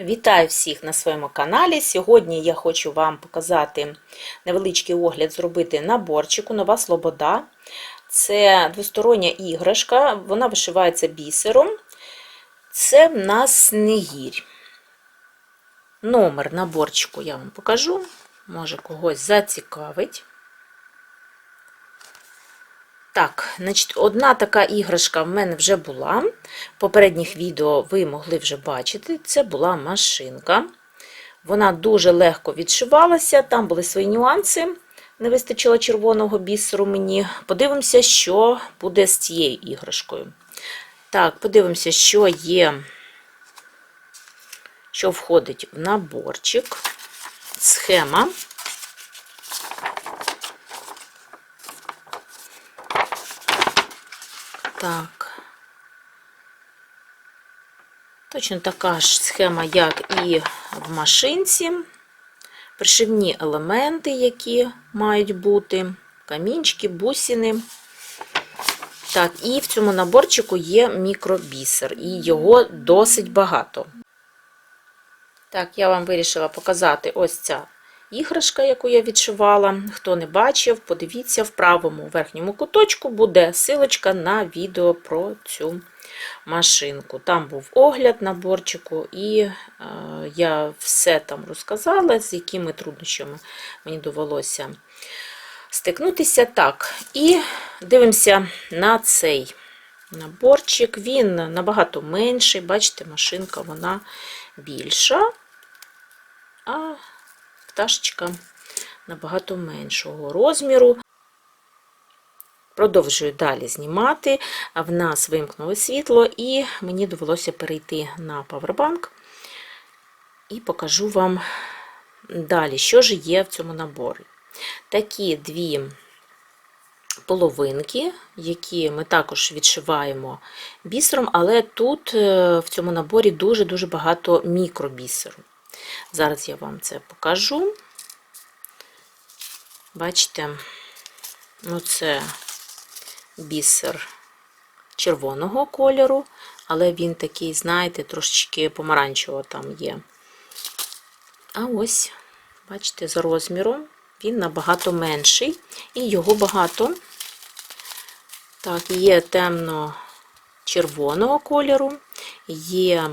Вітаю всіх на своєму каналі. Сьогодні я хочу вам показати невеличкий огляд, зробити наборчику Нова Слобода. Це двостороння іграшка, вона вишивається бісером. Це в нас снегірь. Номер наборчику я вам покажу, може когось зацікавить. Так, значить, одна така іграшка в мене вже була. В попередніх відео ви могли вже бачити, це була машинка. Вона дуже легко відшивалася, там були свої нюанси. Не вистачило червоного бісеру мені. Подивимося, що буде з цією іграшкою. Так, подивимося, що є, що входить в наборчик. Схема. Так. Точно така ж схема, як і в машинці. Пришивні елементи, які мають бути, камінчики, бусини. Так, і в цьому наборчику є мікробісер, і його досить багато. Так, я вам вирішила показати ось ця іграшка, яку я відшивала. Хто не бачив, подивіться в правому верхньому куточку буде силочка на відео про цю машинку. Там був огляд наборчику, і е, я все там розказала, з якими труднощами мені довелося стикнутися. Так, і дивимося на цей наборчик. Він набагато менший, бачите, машинка вона більша. А пташечка набагато меншого розміру. Продовжую далі знімати, в нас вимкнуло світло, і мені довелося перейти на павербанк і покажу вам далі, що ж є в цьому наборі. Такі дві половинки, які ми також відшиваємо бісером, але тут е, в цьому наборі дуже-дуже багато мікробісеру. Зараз я вам це покажу. Бачите, ну це бісер червоного кольору, але він такий, знаєте, трошечки помаранчевого там є. А ось, бачите, за розміром він набагато менший, і його багато. Так, є темно-червоного кольору, є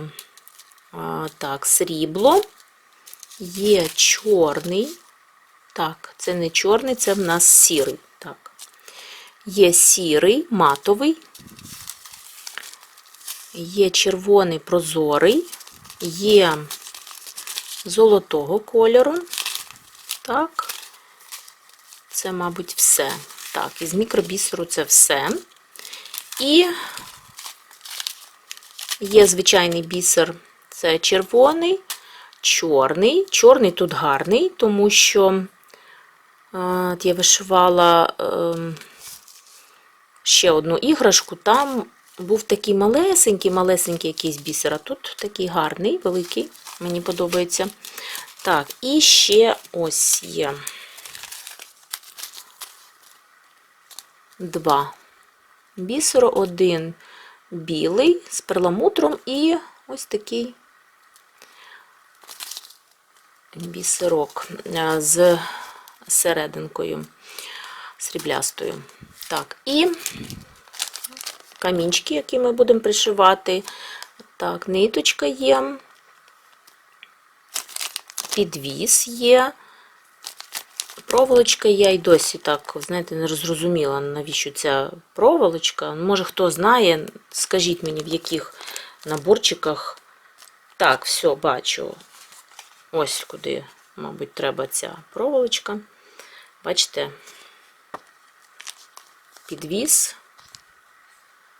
так, срібло, є чорний. Так, це не чорний, це в нас сірий. Так. Є сірий, матовий, є червоний прозорий, є золотого кольору. Так, це, мабуть, все. Так, із мікробісеру це все. І є звичайний бісер, це червоний, чорний. Чорний тут гарний, тому що от я вишивала ем, ще одну іграшку, там був такий малесенький, малесенький якийсь бісер, а тут такий гарний, великий, мені подобається. Так, і ще ось є два бісеру, один білий з перламутром і ось такий бісерок е, з серединкою сріблястою. Так, і камінчики, які ми будемо пришивати. Так, ниточка є, підвіс є, проволочка я й досі так, знаєте, не зрозуміла, навіщо ця проволочка. Може, хто знає, скажіть мені, в яких наборчиках. Так, все, бачу. Ось куди, мабуть, треба ця проволочка. Бачите, підвіс.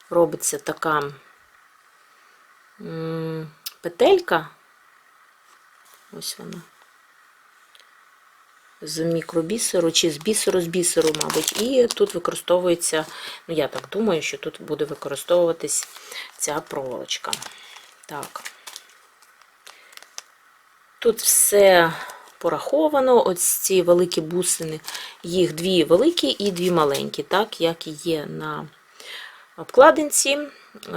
Робиться така петелька. Ось вона. З мікробісеру, чи з бісеру, з бісеру, мабуть. І тут використовується, ну, я так думаю, що тут буде використовуватись ця проволочка. Так. Тут все пораховано. Ось ці великі бусини, їх дві великі і дві маленькі, так, як і є на обкладинці.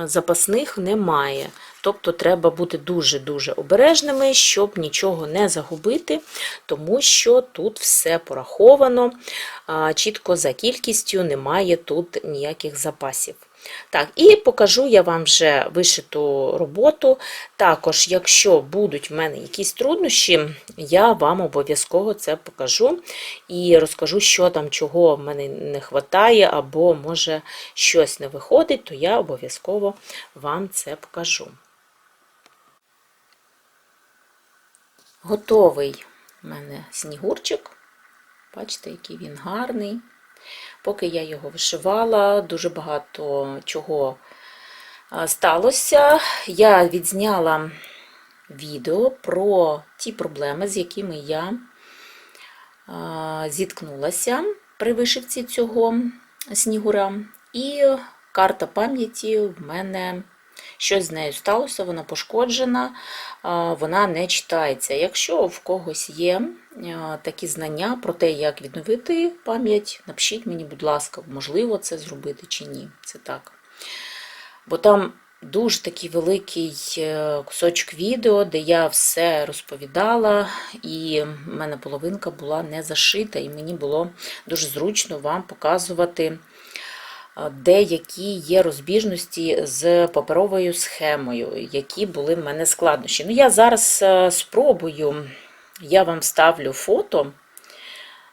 запасних немає. Тобто треба бути дуже-дуже обережними, щоб нічого не загубити, тому що тут все пораховано, чітко за кількістю немає тут ніяких запасів. Так, і покажу я вам вже вишиту роботу. Також, якщо будуть в мене якісь труднощі, я вам обов'язково це покажу і розкажу, що там, чого в мене не вистачає, або може щось не виходить, то я обов'язково вам це покажу. Готовий в мене снігурчик. Бачите, який він гарний. Поки я його вишивала, дуже багато чого сталося. Я відзняла відео про ті проблеми, з якими я зіткнулася при вишивці цього снігура. І карта пам'яті в мене щось з нею сталося, вона пошкоджена, вона не читається. Якщо в когось є такі знання про те, як відновити пам'ять, напишіть мені, будь ласка, можливо це зробити чи ні. Це так. Бо там дуже такий великий е, кусочок відео, де я все розповідала, і в мене половинка була не зашита, і мені було дуже зручно вам показувати деякі є розбіжності з паперовою схемою, які були в мене складнощі. Ну, я зараз е, спробую, я вам ставлю фото,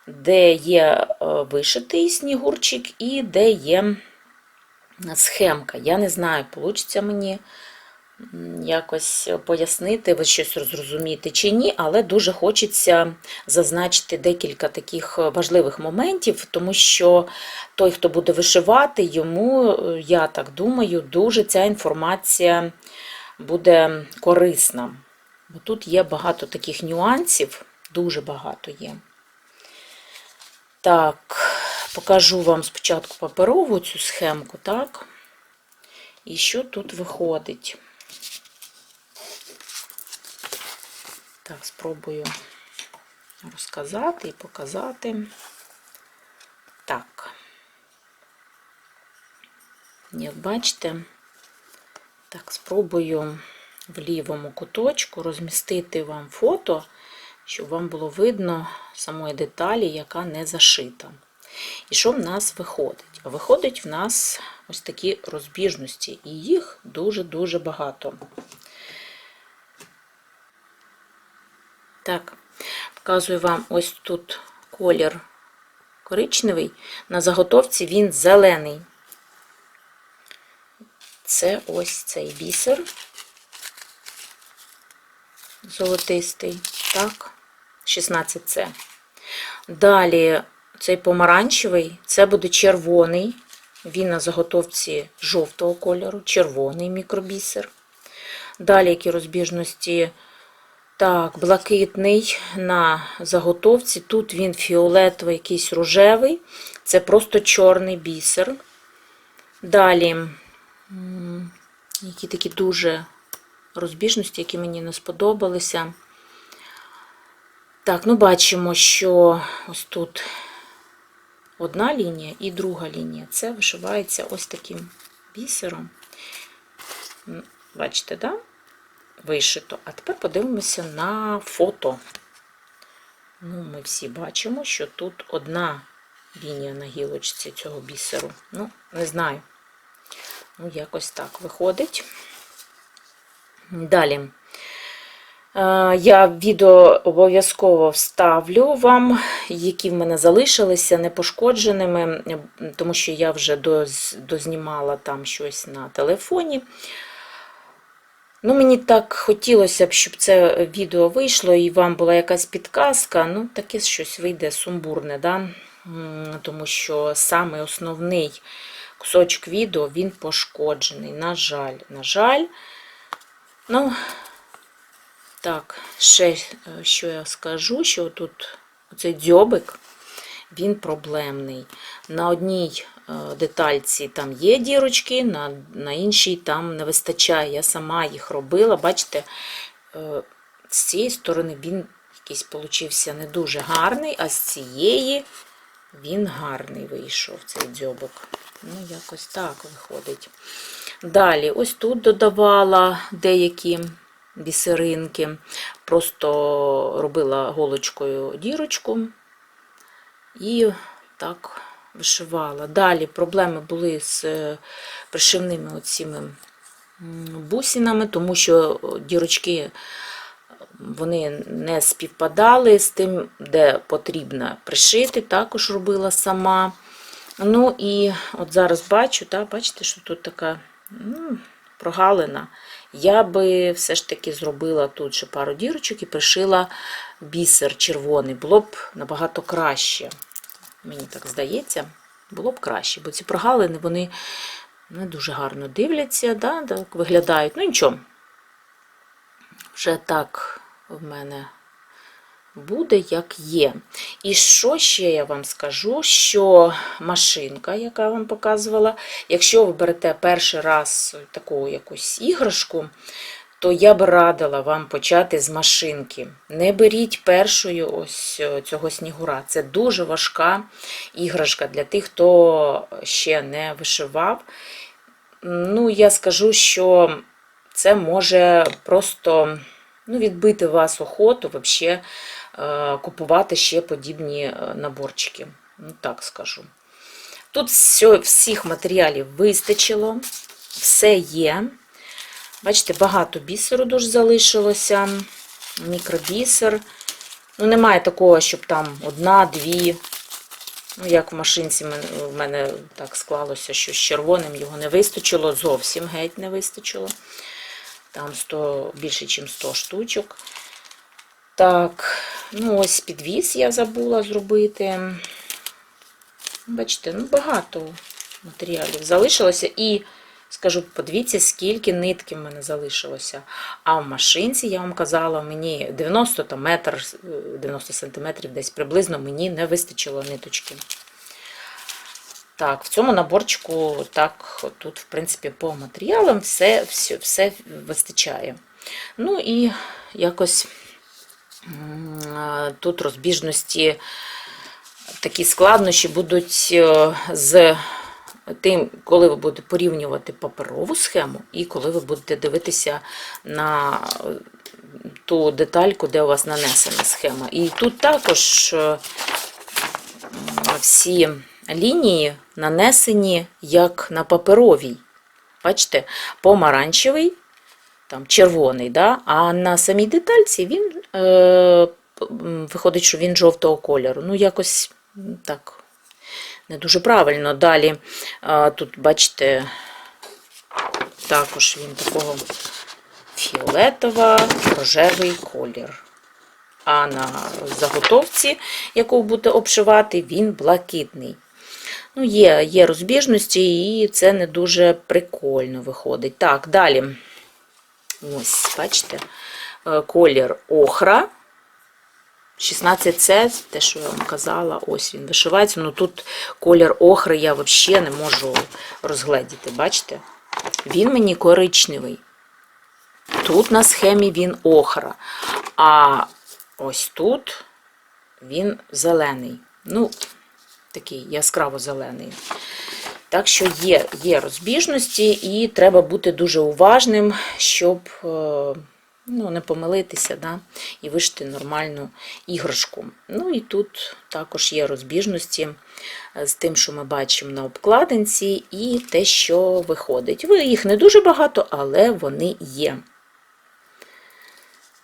де є е, вишитий снігурчик і де є схемка. Я не знаю, вийде мені якось пояснити, ви щось зрозумієте чи ні, але дуже хочеться зазначити декілька таких важливих моментів, тому що той, хто буде вишивати, йому, я так думаю, дуже ця інформація буде корисна. Бо тут є багато таких нюансів, дуже багато є. Так, покажу вам спочатку паперову цю схемку, так? І що тут виходить? Так, спробую розказати і показати. Так, як бачите, так, спробую в лівому куточку розмістити вам фото, щоб вам було видно самої деталі, яка не зашита. І що в нас виходить? А виходить в нас ось такі розбіжності, і їх дуже-дуже багато. Так, показую вам ось тут колір коричневий, на заготовці він зелений. Це ось цей бісер золотистий, так, 16С. Далі цей помаранчевий, це буде червоний, він на заготовці жовтого кольору, червоний мікробісер. Далі які розбіжності так, блакитний на заготовці. Тут він фіолетовий, якийсь рожевий. Це просто чорний бісер. Далі, які такі дуже розбіжності, які мені не сподобалися. Так, ну бачимо, що ось тут одна лінія і друга лінія. Це вишивається ось таким бісером. Бачите, так? Да? Вишито. А тепер подивимося на фото. Ну, Ми всі бачимо, що тут одна лінія на гілочці цього бісеру. Ну, не знаю. Ну, якось так виходить. Далі. Е, я відео обов'язково вставлю вам, які в мене залишилися непошкодженими, тому що я вже дознімала там щось на телефоні. Ну, Мені так хотілося б, щоб це відео вийшло і вам була якась підказка. Ну, таке щось вийде сумбурне, да? тому що саме основний кусочок відео він пошкоджений. На жаль, на жаль. Ну, так, ще е, що я скажу, що тут оцей дзьобик, він проблемний. На одній Е, детальці там є дірочки, на на іншій там не вистачає. Я сама їх робила. Бачите, е, з цієї сторони він якийсь получився не дуже гарний, а з цієї він гарний вийшов, цей дзьобок. Ну, якось так виходить. Далі, ось тут додавала деякі бісеринки, просто робила голочкою дірочку і так вишивала. Далі проблеми були з е, пришивними оціми бусинами, тому що дірочки вони не співпадали з тим, де потрібно пришити, також робила сама. Ну і от зараз бачу, та, бачите, що тут така ну, прогалина. Я би все ж таки зробила тут ще пару дірочок і пришила бісер червоний. Було б набагато краще. Мені так здається, було б краще, бо ці прогалини вони не дуже гарно дивляться, да, так виглядають. Ну нічого. Вже так в мене буде, як є. І що ще я вам скажу, що машинка, яка я вам показувала, якщо ви берете перший раз таку якусь іграшку, то я б радила вам почати з машинки. Не беріть першою ось цього снігура. Це дуже важка іграшка для тих, хто ще не вишивав. Ну, я скажу, що це може просто ну, відбити вас охоту вообще е, купувати ще подібні е, наборчики. Ну, так скажу. Тут все, всіх матеріалів вистачило, все є. Бачите, багато бісеру дуже залишилося, мікробісер. Ну, немає такого, щоб там одна, дві. Ну, як в машинці в мене так склалося, що з червоним його не вистачило, зовсім геть не вистачило. Там 100, більше, ніж 100 штучок. Так, ну ось підвіз я забула зробити. Бачите, ну багато матеріалів залишилося. І скажу, подивіться, скільки нитки в мене залишилося. А в машинці, я вам казала, мені 90 там, метр, е, 90 сантиметрів десь приблизно мені не вистачило ниточки. Так, в цьому наборчику, так, тут, в принципі, по матеріалам все, все, все вистачає. Ну і якось тут розбіжності, такі складнощі будуть е, з тим, коли ви будете порівнювати паперову схему, і коли ви будете дивитися на ту детальку, де у вас нанесена схема. І тут також е, всі лінії нанесені як на паперовій. Бачите, помаранчевий, там червоний, да? а на самій детальці він е, виходить, що він жовтого кольору. Ну, якось так не дуже правильно. Далі тут, бачите, також він такого фіолетова, рожевий колір. А на заготовці, яку будете обшивати, він блакитний. Ну, є, є розбіжності, і це не дуже прикольно виходить. Так, далі. Ось, бачите, е, колір охра. 16С, те, що я вам казала, ось він вишивається. Ну тут колір охри я взагалі не можу розгледіти. Бачите? Він мені коричневий. Тут на схемі він охра. А ось тут він зелений. Ну, такий яскраво зелений. Так що є, є розбіжності, і треба бути дуже уважним, щоб е, ну, не помилитися да, і вишити нормальну іграшку. Ну і тут також є розбіжності е, з тим, що ми бачимо на обкладинці, і те, що виходить. Ви їх не дуже багато, але вони є.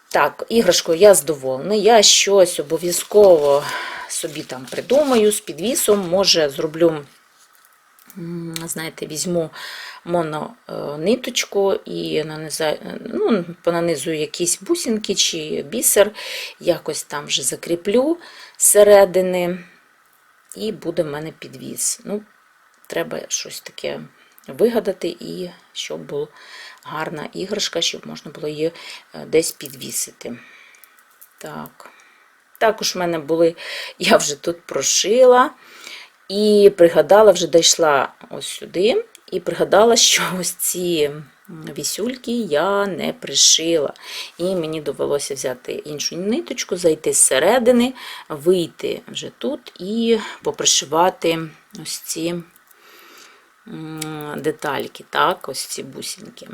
Так, іграшкою я задоволена. Я щось обов'язково собі там придумаю з підвісом, може зроблю, знаєте, візьму монониточку і нанизаю, ну, понанизую якісь бусинки чи бісер, якось там вже закріплю зсередини, і буде в мене підвіс. Ну, треба щось таке вигадати, і щоб була гарна іграшка, щоб можна було її е, десь підвісити. Так. Також в мене були, я вже тут прошила і пригадала, вже дійшла ось сюди, і пригадала, що ось ці вісюльки я не пришила. І мені довелося взяти іншу ниточку, зайти зсередини, вийти вже тут і попришивати ось ці детальки, так, ось ці бусинки.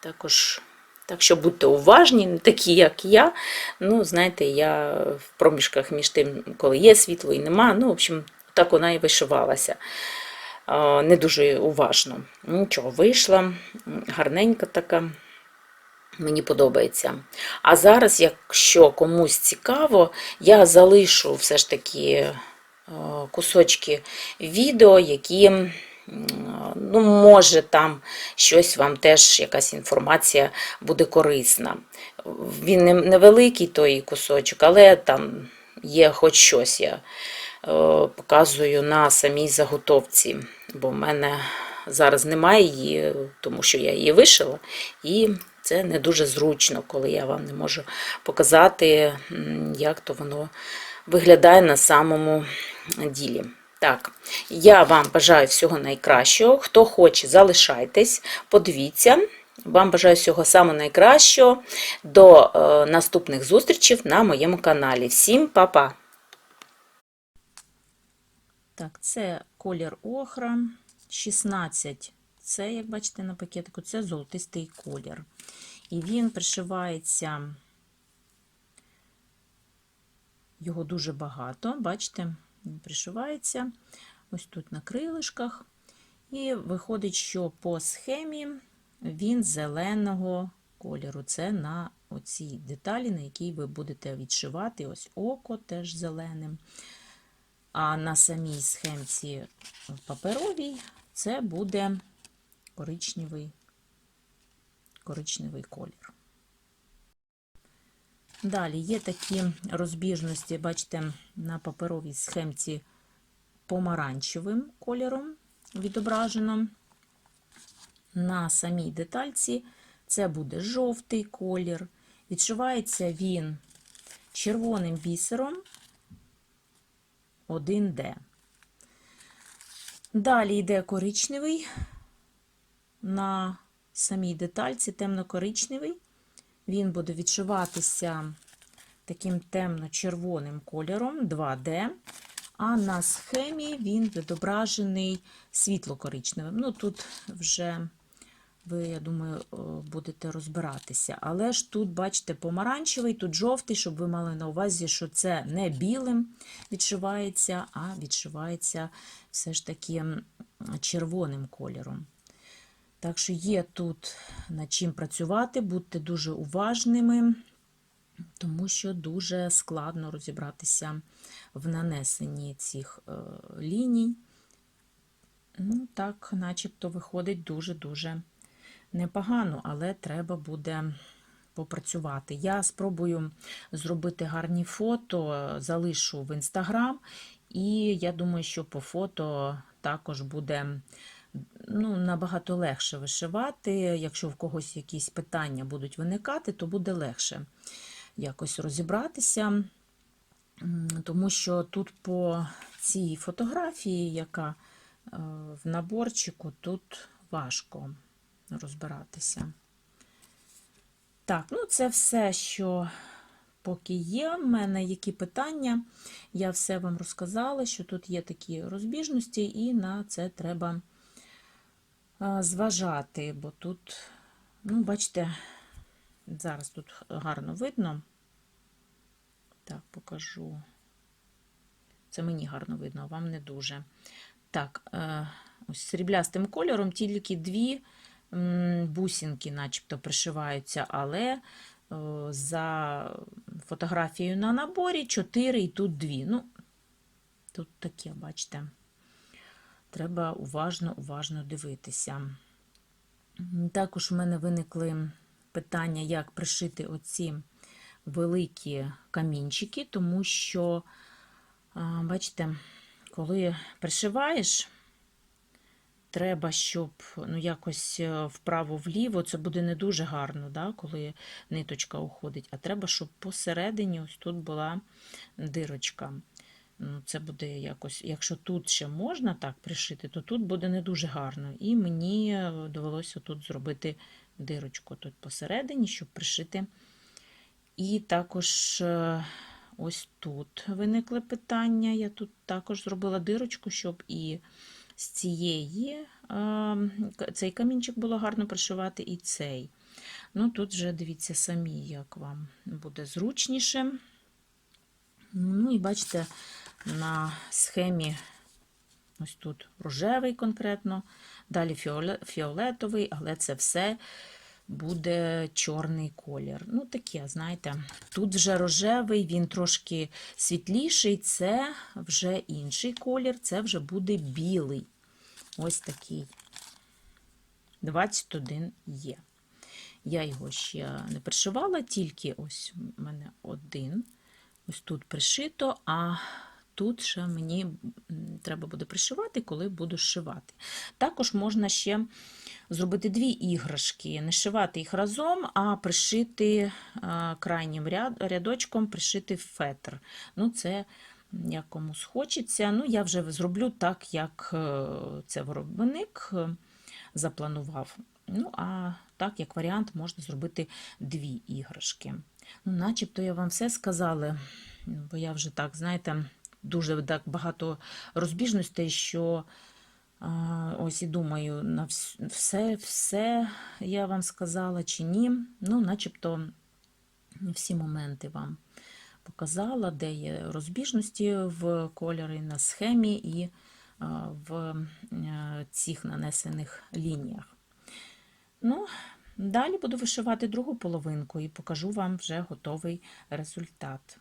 Також, так що будьте уважні, не такі, як я. Ну, знаєте, я в проміжках між тим, коли є світло і нема. Ну, в общем, так вона і вишивалася. Не дуже уважно. Нічого, вийшла, гарненька така. Мені подобається. А зараз, якщо комусь цікаво, я залишу все ж таки е, кусочки відео, які, ну, може, там щось вам теж якась інформація буде корисна. Він невеликий той кусочок, але там є хоч щось. Я показую на самій заготовці, бо в мене зараз немає її, тому що я її вишила, і це не дуже зручно, коли я вам не можу показати, як то воно виглядає на самому ділі. Так, я вам бажаю всього найкращого. Хто хоче, залишайтесь, подивіться. Вам бажаю всього самого найкращого. До е, наступних зустрічей на моєму каналі. Всім па-па! Так, це колір охра 16. Це, як бачите на пакетику, це золотистий колір. І він пришивається, його дуже багато, бачите, він пришивається ось тут на крилишках. І виходить, що по схемі він зеленого кольору. Це на оцій деталі, на якій ви будете відшивати. Ось око теж зеленим. А на самій схемці паперовій це буде коричневий, коричневий колір. Далі є такі розбіжності, бачите, на паперовій схемці помаранчевим кольором відображено. На самій детальці це буде жовтий колір. Відшивається він червоним бісером 1D. Далі йде коричневий на самій детальці, темно-коричневий. Він буде відшиватися таким темно-червоним кольором 2D, а на схемі він відображений світло-коричневим. Ну, тут вже ви, я думаю, будете розбиратися. Але ж тут, бачите, помаранчевий, тут жовтий, щоб ви мали на увазі, що це не білим відшивається, а відшивається все ж таки червоним кольором. Так що є тут над чим працювати, будьте дуже уважними, тому що дуже складно розібратися в нанесенні цих е, ліній. Ну, так, начебто виходить дуже-дуже непогано, але треба буде попрацювати. Я спробую зробити гарні фото, залишу в інстаграм, і я думаю, що по фото також буде ну, набагато легше вишивати. Якщо в когось якісь питання будуть виникати, то буде легше якось розібратися, тому що тут по цій фотографії, яка е, в наборчику, тут важко розбиратися. Так, ну це все, що поки є. в мене які питання, я все вам розказала, що тут є такі розбіжності, і на це треба зважати, бо тут, ну, бачите, зараз тут гарно видно. Так, покажу. Це мені гарно видно, вам не дуже. Так, е, ось сріблястим кольором тільки дві бусинки, начебто, пришиваються, але е, за фотографією на наборі 4 і тут 2. Ну, тут таке, бачите, треба уважно, уважно дивитися. Також у мене виникли питання, як пришити оці великі камінчики, тому що, бачите, коли пришиваєш, треба, щоб ну, якось е, вправо-вліво, це буде не дуже гарно, да, коли ниточка уходить, а треба, щоб посередині ось тут була дирочка. Ну, Це буде якось, Якщо тут ще можна так пришити, то тут буде не дуже гарно. І мені е, довелося тут зробити дирочку тут посередині, щоб пришити. І також е, ось тут виникли питання. Я тут також зробила дирочку, щоб і з цієї цей камінчик було гарно пришивати, і цей. Ну, тут вже дивіться самі, як вам буде зручніше. Ну, і бачите, на схемі ось тут рожевий конкретно, далі фіолетовий, але це все буде чорний колір. Ну, таке, знаєте, тут вже рожевий, він трошки світліший, це вже інший колір, це вже буде білий. Ось такий. 21 є. Я його ще не пришивала, тільки ось у мене один. Ось тут пришито, а тут ще мені треба буде пришивати, коли буду шивати. Також можна ще зробити дві іграшки, не шивати їх разом, а пришити крайнім рядочком, пришити фетр. Ну, це як комусь хочеться. Ну, я вже зроблю так, як е, це виробник е, запланував. Ну, а так, як варіант, можна зробити дві іграшки. Ну, начебто я вам все сказала, бо я вже так, знаєте, дуже так багато розбіжностей, що ось і думаю, на все, все я вам сказала чи ні. Ну, начебто всі моменти вам показала, де є розбіжності в кольорі на схемі і в е, цих нанесених лініях. Ну, далі буду вишивати другу половинку і покажу вам вже готовий результат.